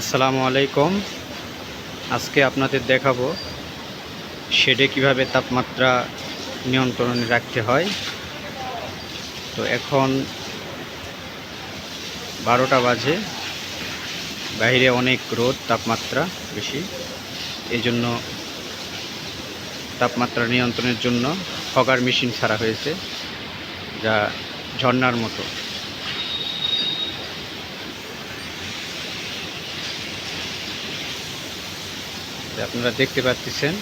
আসসালামু আলাইকুম। আজকে আপনাদের দেখাবো শেডে কীভাবে তাপমাত্রা নিয়ন্ত্রণে রাখতে হয়। তো এখন বারোটা বাজে। বাইরে অনেক রোদ, তাপমাত্রা বেশি। এই জন্য তাপমাত্রা নিয়ন্ত্রণের জন্য ফগার মেশিন ছাড়া হয়েছে, যা ঝর্নার মতো। আপনারা দেখতে পাচ্ছেন।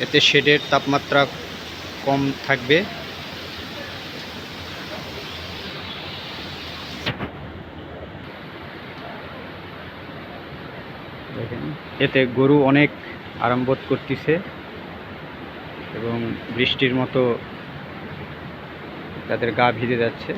এতে শেডের তাপমাত্রা কম থাকবে। এতে গরু অনেক আরাম বোধ করতেছে এবং বৃষ্টির মতো তাদের গা ভিজে যাচ্ছে।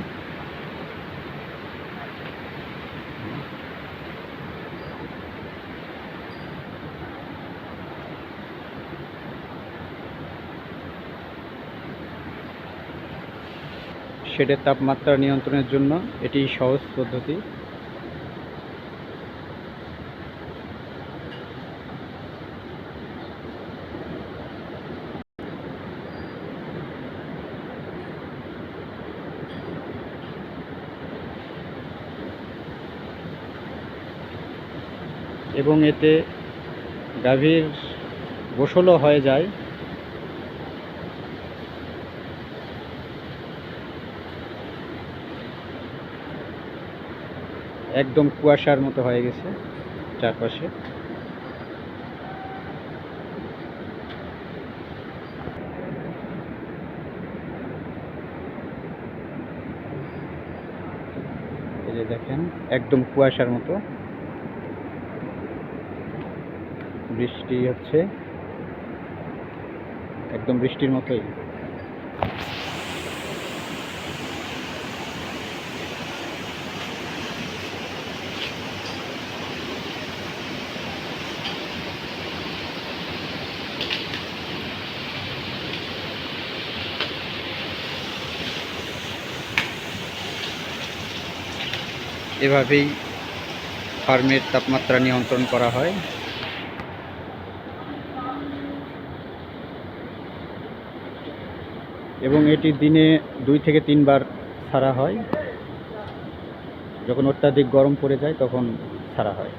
শেডের তাপমাত্রা নিয়ন্ত্রণের জন্য এটি সহজ পদ্ধতি। এবং এতে গাভীর গোসলও হয়ে যায়। একদম কুয়াশার মতো হয়ে গেছে চারপাশে। দেখেন, একদম কুয়াশার মতো। বৃষ্টি হচ্ছে। একদম বৃষ্টির মতোই। এভাবেই ফার্মের তাপমাত্রা নিয়ন্ত্রণ করা হয়। এবং এটি দিনে দুই থেকে তিনবার ছাড়া হয়। যখন অত্যাধিক গরম পড়ে যায়, তখন ছাড়া হয়।